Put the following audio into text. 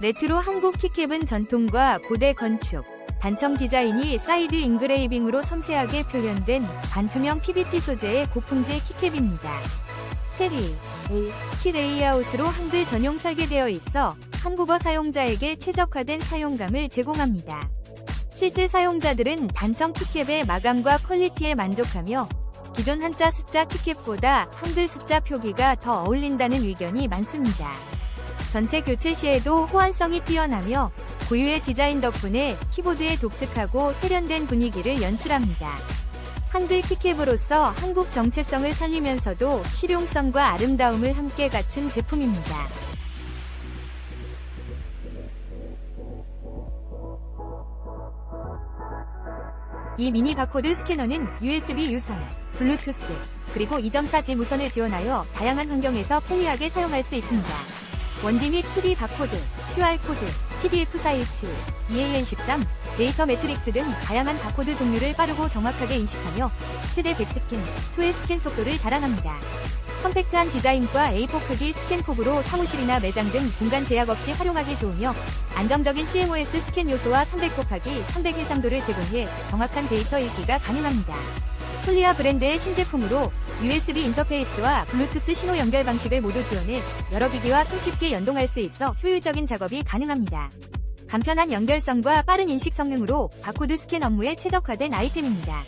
레트로 한국 키캡은 전통과 고대 건축, 단청 디자인이 사이드 잉그레이빙으로 섬세하게 표현된 반투명 PBT 소재의 고품질 키캡입니다. 체리, 키 레이아웃으로 한글 전용 설계되어 있어 한국어 사용자에게 최적화된 사용감을 제공합니다. 실제 사용자들은 단청 키캡의 마감과 퀄리티에 만족하며 기존 한자 숫자 키캡보다 한글 숫자 표기가 더 어울린다는 의견이 많습니다. 전체 교체 시에도 호환성이 뛰어나며 고유의 디자인 덕분에 키보드의 독특하고 세련된 분위기를 연출합니다. 한글 키캡으로서 한국 정체성을 살리면서도 실용성과 아름다움을 함께 갖춘 제품입니다. 이 미니 바코드 스캐너는 USB 유선, 블루투스, 그리고 2.4G 무선을 지원하여 다양한 환경에서 편리하게 사용할 수 있습니다. 원디 및 2D 바코드, QR코드, PDF 사이트, EAN13, 데이터 매트릭스 등 다양한 바코드 종류를 빠르고 정확하게 인식하며 최대 100스캔, 초의 스캔 속도를 자랑합니다. 컴팩트한 디자인과 A4 크기 스캔 폭으로 사무실이나 매장 등 공간 제약 없이 활용하기 좋으며 안정적인 CMOS 스캔 요소와 300 곱하기 300 해상도를 제공해 정확한 데이터 읽기가 가능합니다. 폴리아 브랜드의 신제품으로 USB 인터페이스와 블루투스 신호 연결 방식을 모두 지원해 여러 기기와 손쉽게 연동할 수 있어 효율적인 작업이 가능합니다. 간편한 연결성과 빠른 인식 성능으로 바코드 스캔 업무에 최적화된 아이템입니다.